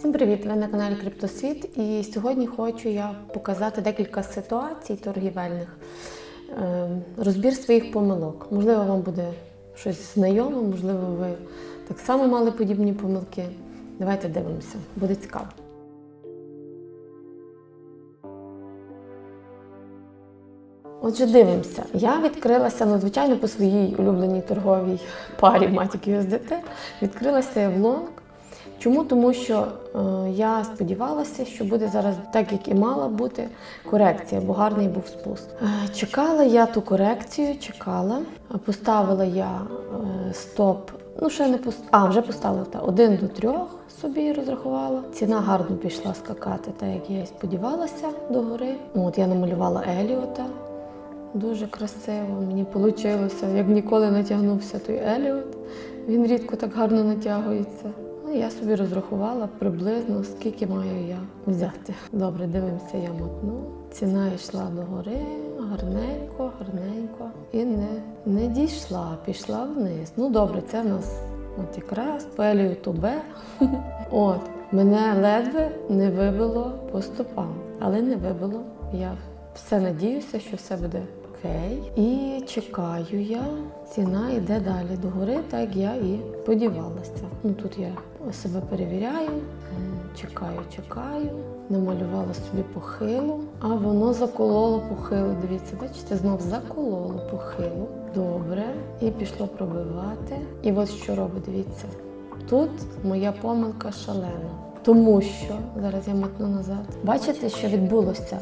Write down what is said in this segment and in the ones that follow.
Всім привіт! Ви на каналі Криптосвіт. І сьогодні хочу я показати декілька ситуацій торгівельних, е, розбір своїх помилок. Можливо, вам буде щось знайоме, можливо, ви так само мали подібні помилки. Давайте дивимося, буде цікаво. Отже, дивимося. Я відкрилася, ну, звичайно, по своїй улюбленій торговій парі Matic USDT. Відкрилася в лонг. Чому? Тому що е, я сподівалася, що буде зараз так, як і мала бути корекція, бо гарний був спуск. Е, чекала я ту корекцію, чекала. Е, Поставила я е, стоп. Ну, ще не пост... А, вже поставила та один до трьох собі розрахувала. Ціна гарно пішла скакати, так як я і сподівалася догори. От я намалювала Еліота. Дуже красиво, мені вийшло, як ніколи натягнувся той Еліот. Він рідко так гарно натягується. Ну, я собі розрахувала приблизно, скільки маю я взяти. Добре, дивимося, я мотну. Ціна йшла догори, гарненько, гарненько. І не, не дійшла, пішла вниз. Ну добре, це в нас от якраз по Еліоту Б. От, мене ледве не вибило по стопам, але не вибило. Я все надіюся, що все буде окей. І чекаю я. Ціна йде далі догори, так я і сподівалася. Ну тут я себе перевіряю, чекаю, чекаю. Намалювала собі похилу, а воно закололо похилу. Дивіться, бачите, знов закололо похилу. Добре. І пішло пробивати. І от що робить, дивіться. Тут моя помилка шалена. Тому що зараз я мотну назад. Бачите, що відбулося?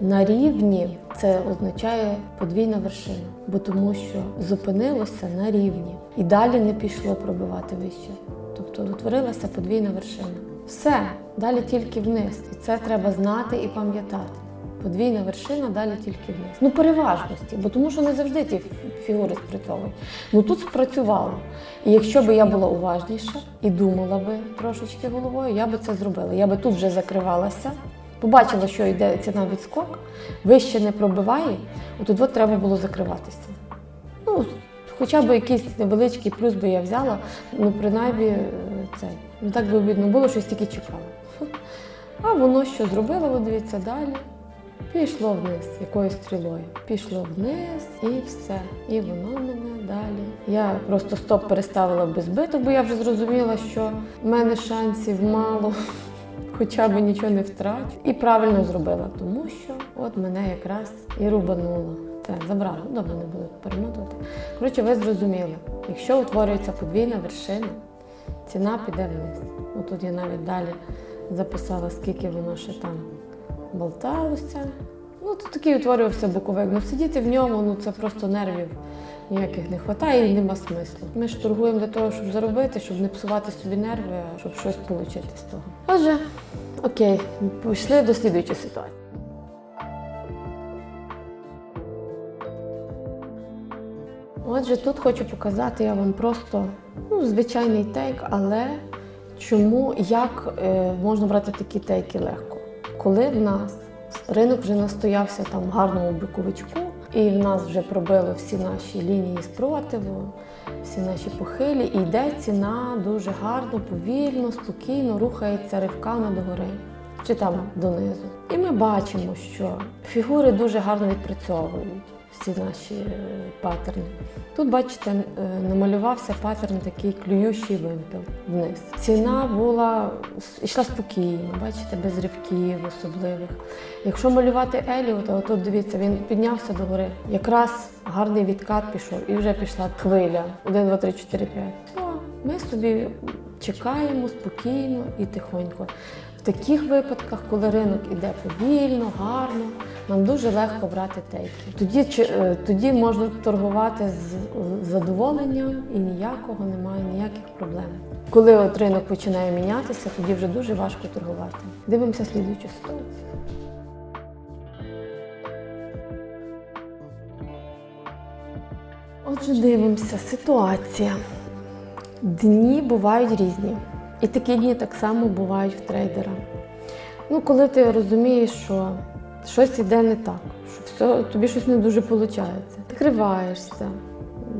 На рівні це означає подвійна вершина, бо тому що зупинилося на рівні і далі не пішло пробивати вище. Тобто утворилася подвійна вершина. Все, далі тільки вниз. І це треба знати і пам'ятати. Подвійна вершина далі тільки вниз. Ну, переважності, бо тому що не завжди ті фігури спрацьовують. Ну тут спрацювало. І якщо б я була уважніша і думала би трошечки головою, я би це зробила. Я би тут вже закривалася, побачила, що йде ціна відскок, вище не пробиває, отут от треба було закриватися. Ну, хоча б якийсь невеличкий плюс би я взяла, ну принаймні е, цей. Ну так би видно було, щось тільки чекала. А воно що зробило, ви дивіться далі. Пішло вниз якоюсь стрілою. Пішло вниз і все. І воно мене далі. Я просто стоп переставила без збиток, бо я вже зрозуміла, що в мене шансів мало, хоча б нічого не втрачу. І правильно зробила, тому що от мене якраз і рубануло. Це забрала. Добре, не буду перемотувати. Коротше, ви зрозуміли, якщо утворюється подвійна вершина, ціна піде вниз. Отут я навіть далі записала, скільки воно ще там болталося. Ну, тут такий утворювався боковик. Ну, сидіти в ньому, ну це просто нервів ніяких не вистачає і нема смислу. Ми ж торгуємо для того, щоб заробити, щоб не псувати собі нерви, щоб щось отримати з того. Отже, окей, пішли до слідуючої ситуації. Отже, тут хочу показати я вам просто ну, звичайний тейк, але чому, як е, можна брати такі тейки легко? Коли в нас ринок вже настоявся там в гарному биковичку, і в нас вже пробили всі наші лінії спротиву, всі наші похилі, і йде ціна дуже гарно, повільно, спокійно рухається ривками догори чи там донизу. І ми бачимо, що фігури дуже гарно відпрацьовують всі наші е, паттерни. Тут, бачите, е, намалювався паттерн такий клюючий вимпел вниз. Ціна була йшла спокійно, бачите, без ривків особливих. Якщо малювати Еліота, от дивіться, він піднявся до гори. Якраз гарний відкат пішов і вже пішла хвиля. 1, 2, 3, 4, 5. Все, ми собі чекаємо спокійно і тихонько. Таких випадках, коли ринок іде повільно, гарно, нам дуже легко брати тейки. Тоді, е, тоді можна торгувати з задоволенням і ніякого немає, ніяких проблем. Коли от ринок починає мінятися, тоді вже дуже важко торгувати. Дивимося слідуючу ситуацію. Отже, дивимося, ситуація. Дні бувають різні. І такі дні так само бувають в трейдера. Ну, коли ти розумієш, що щось іде не так, що все, тобі щось не дуже виходить. Закриваєшся,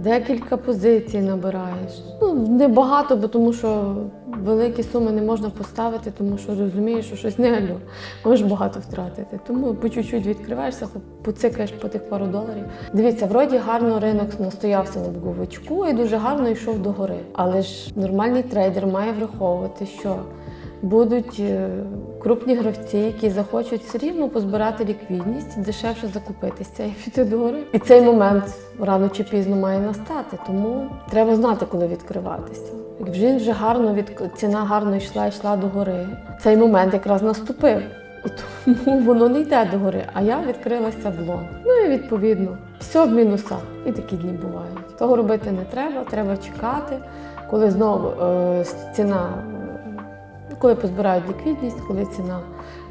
декілька позицій набираєш. Ну, не багато, бо тому що великі суми не можна поставити, тому що розумієш, що щось не алло. Можеш багато втратити. Тому по чуть-чуть відкриваєшся, поцикаєш по тих пару доларів. Дивіться, вроді гарно ринок настоявся на боковичку і дуже гарно йшов до гори. Але ж нормальний трейдер має враховувати, що будуть е, крупні гравці, які захочуть все рівно позбирати ліквідність, дешевше закупитися і піти до. І цей момент рано чи пізно має настати, тому треба знати, коли відкриватися. Як вже вже гарно від ціна гарно йшла, йшла до гори. Цей момент якраз наступив. Тому воно не йде до гори, а я відкрилася в лон. Ну і відповідно, все в мінусах. І такі дні бувають. Того робити не треба, треба чекати, коли знову е, ціна, коли позбирають ліквідність, коли ціна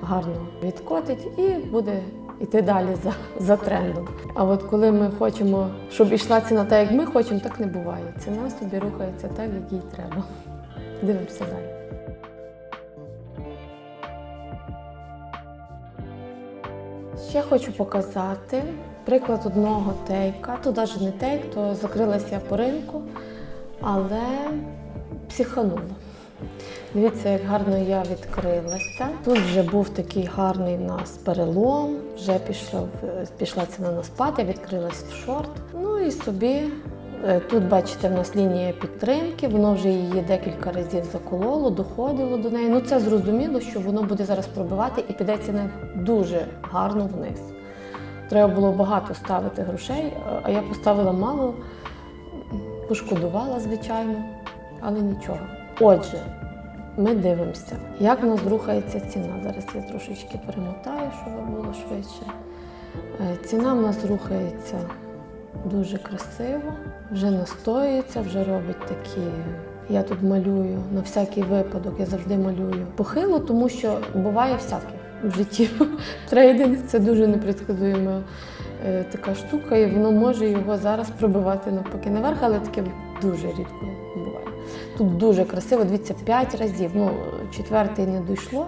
гарно відкотить і буде йти далі за, за трендом. А от коли ми хочемо, щоб йшла ціна так, як ми хочемо, так не буває. Ціна собі рухається так, як їй треба. Дивимося далі. Ще хочу показати приклад одного тейка. Тут навіть не тейк, то закрилася по ринку, але психанула. Дивіться, як гарно я відкрилася. Тут вже був такий гарний в нас перелом, вже пішов, пішла ціна на спад, я відкрилась в шорт. Ну і собі е, тут, бачите, в нас лінія підтримки, воно вже її декілька разів закололо, доходило до неї. Ну це зрозуміло, що воно буде зараз пробивати і піде ціна дуже гарно вниз. Треба було багато ставити грошей, а я поставила мало, пошкодувала, звичайно, але нічого. Отже, ми дивимося, як в нас рухається ціна. Зараз я трошечки перемотаю, щоб було швидше. Е, Ціна в нас рухається дуже красиво, вже настоюється, вже робить такі. Я тут малюю на всякий випадок, я завжди малюю похило, тому що буває всяке в житті. Трейдинг це дуже непредсказуєма е, така штука, і воно може його зараз пробивати навпаки наверх, але таке дуже рідко. Тут дуже красиво, дивіться, п'ять разів. Ну, четвертий не дійшло,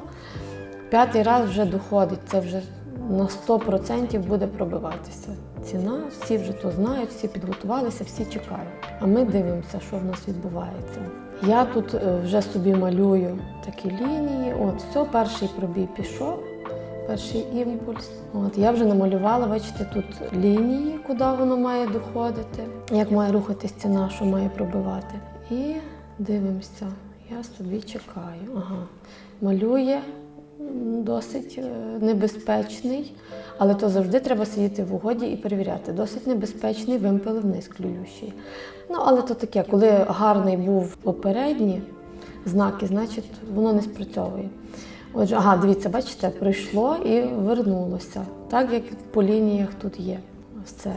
п'ятий раз вже доходить. Це вже на 100% буде пробиватися. Ціна, всі вже то знають, всі підготувалися, всі чекають. А ми дивимося, що в нас відбувається. Я тут е, вже собі малюю такі лінії. От, все, перший пробій пішов, перший імпульс. От, я вже намалювала, бачите, тут лінії, куди воно має доходити, як має рухатись ціна, що має пробивати. І дивимося. Я собі чекаю. Ага. Малює досить е, небезпечний, але то завжди треба сидіти в угоді і перевіряти. Досить небезпечний вимпел вниз клюючий. Ну, але то таке, коли гарний був попередній знаки, значить воно не спрацьовує. Отже, ага, дивіться, бачите, прийшло і вернулося, так як по лініях тут є. Це.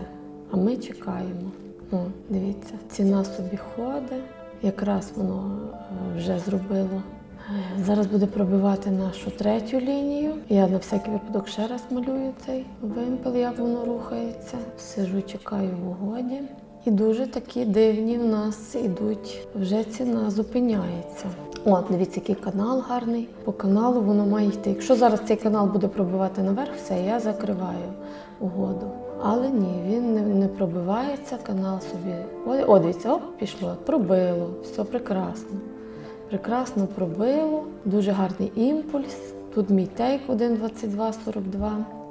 А ми чекаємо. О, дивіться, ціна собі ходить. Якраз воно е, вже зробило. Зараз буде пробивати нашу третю лінію. Я на всякий випадок ще раз малюю цей вимпел, як воно рухається. Сижу, чекаю в угоді. І дуже такі дивні в нас ідуть. Вже ціна зупиняється. От, дивіться, який канал гарний. По каналу воно має йти. Якщо зараз цей канал буде пробивати наверх, все, я закриваю угоду. Але ні, він не, не пробивається, канал собі. О, дивіться, оп, пішло, пробило, все прекрасно. Прекрасно пробило, дуже гарний імпульс. Тут мій тейк 1,2242.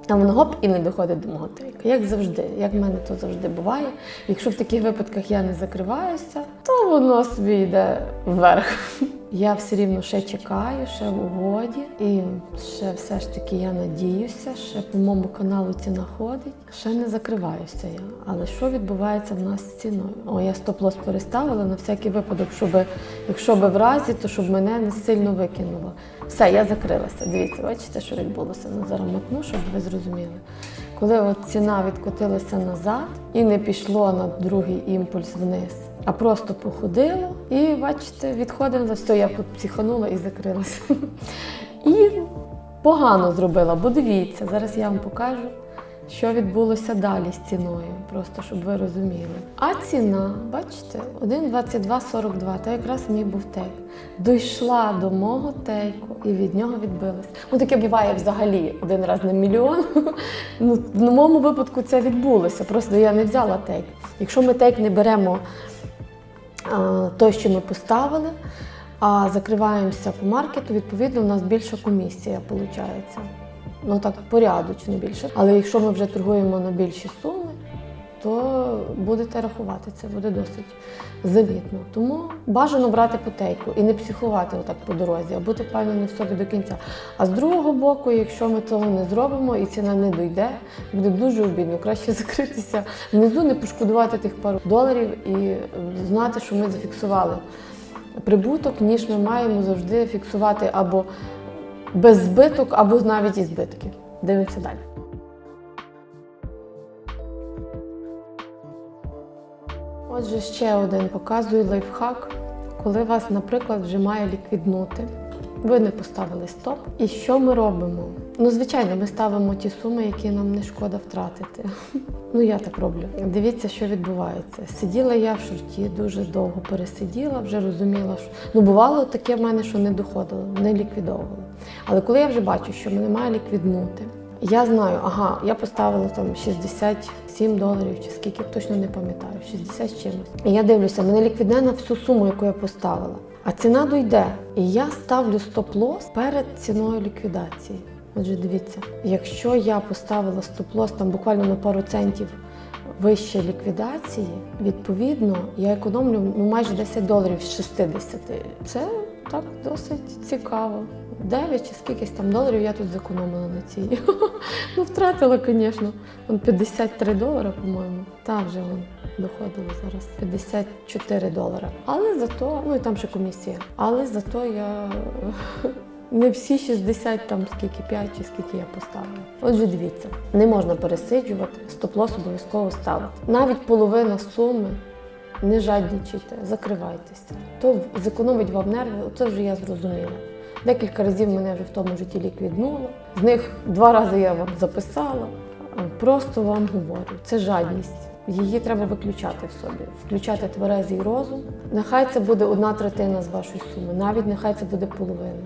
А воно гоп і не доходить до мого тейка. Як завжди, як в мене то завжди буває. Якщо в таких випадках я не закриваюся, то воно собі йде вверх. Я все рівно ще чекаю, ще в угоді. І ще все ж таки я надіюся, ще по моєму каналу ціна ходить. Ще не закриваюся я. Але що відбувається в нас з ціною? О, я стоп-лос переставила на всякий випадок, щоб якщо би в разі, то щоб мене не сильно викинуло. Все, я закрилася. Дивіться, бачите, що відбулося. Ну, зараз щоб ви зрозуміли. Коли от ціна відкотилася назад і не пішло на другий імпульс вниз, а просто походило, і бачите, відходимо за все. Я психанула і закрилася. І погано зробила, бо дивіться, зараз я вам покажу, що відбулося далі з ціною, просто щоб ви розуміли. А ціна, бачите, 1,2242, то якраз мій був тейк. Дійшла до мого тейку і від нього відбилась. Ну таке буває взагалі один раз на мільйон. Ну, в моєму випадку це відбулося. Просто я не взяла тейк. Якщо ми тейк не беремо той, що ми поставили, а закриваємося по маркету, відповідно, у нас більша комісія виходить. Ну так, порядочно більше. Але якщо ми вже торгуємо на більші суми, то будете рахувати, це буде досить завітно. Тому бажано брати потейку і не психувати отак по дорозі, а бути впевненим в собі до кінця. А з другого боку, якщо ми цього не зробимо і ціна не дойде, буде дуже обідно. Краще закритися внизу, не пошкодувати тих пару доларів і знати, що ми зафіксували прибуток, ніж ми маємо завжди фіксувати або без збиток, або навіть і збитки. Дивимося далі. Отже, ще один показую лайфхак, коли вас, наприклад, вже має ліквіднути. Ви не поставили стоп. І що ми робимо? Ну, звичайно, ми ставимо ті суми, які нам не шкода втратити. Ну, я так роблю. Дивіться, що відбувається. Сиділа я в шорті, дуже довго пересиділа, вже розуміла, що ну бувало таке в мене, що не доходило, не ліквідовувало. Але коли я вже бачу, що мене має ліквіднути, я знаю, ага, я поставила там 67 доларів чи скільки, точно не пам'ятаю, 60 з чимось. І я дивлюся, мене ліквідне на всю суму, яку я поставила. А ціна дойде. І я ставлю стоп-лос перед ціною ліквідації. Отже, дивіться, якщо я поставила стоп-лос там буквально на пару центів вище ліквідації, відповідно, я економлю ну, майже 10 доларів з 60. Це так досить цікаво. 9 чи скількись там доларів я тут зекономила на цій. ну, втратила, звісно. 53 долара, по-моєму. Та вже вон доходило зараз 54 долара. Але зато, ну і там ще комісія. Але зато я не всі 60, там скільки 5 чи скільки я поставила. Отже, дивіться, не можна пересиджувати, стоп-лос обов'язково ставити. Навіть половина суми. Не жаднічайте, закривайтеся. То зекономить вам нерви, це вже я зрозуміла. Декілька разів мене вже в тому житті ліквіднуло. З них два рази я вам записала. Просто вам говорю, це жадність. Її треба виключати в собі, включати тверезий розум. Нехай це буде одна третина з вашої суми, навіть нехай це буде половина.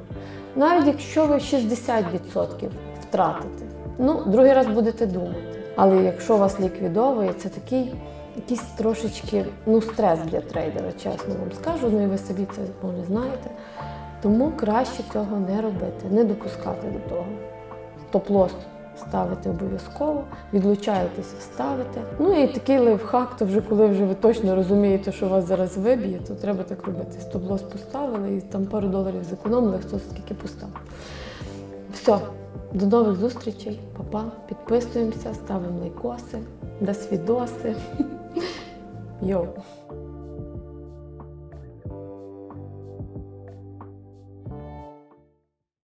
Навіть якщо ви 60% втратите, ну другий раз будете думати. Але якщо вас ліквідовує, це такий якийсь трошечки ну, стрес для трейдера, чесно вам скажу. Ну і ви собі це може знаєте. Тому краще цього не робити, не допускати до того. Топ-лос ставити обов'язково, відлучаєтеся, ставите. Ну і такий лайфхак, то вже коли вже ви точно розумієте, що вас зараз виб'є, то треба так робити. Стоп-лос поставили і там пару доларів зекономили, хто скільки поставив. Все, до нових зустрічей, Па-па. Підписуємося, ставимо лайкоси, до 有。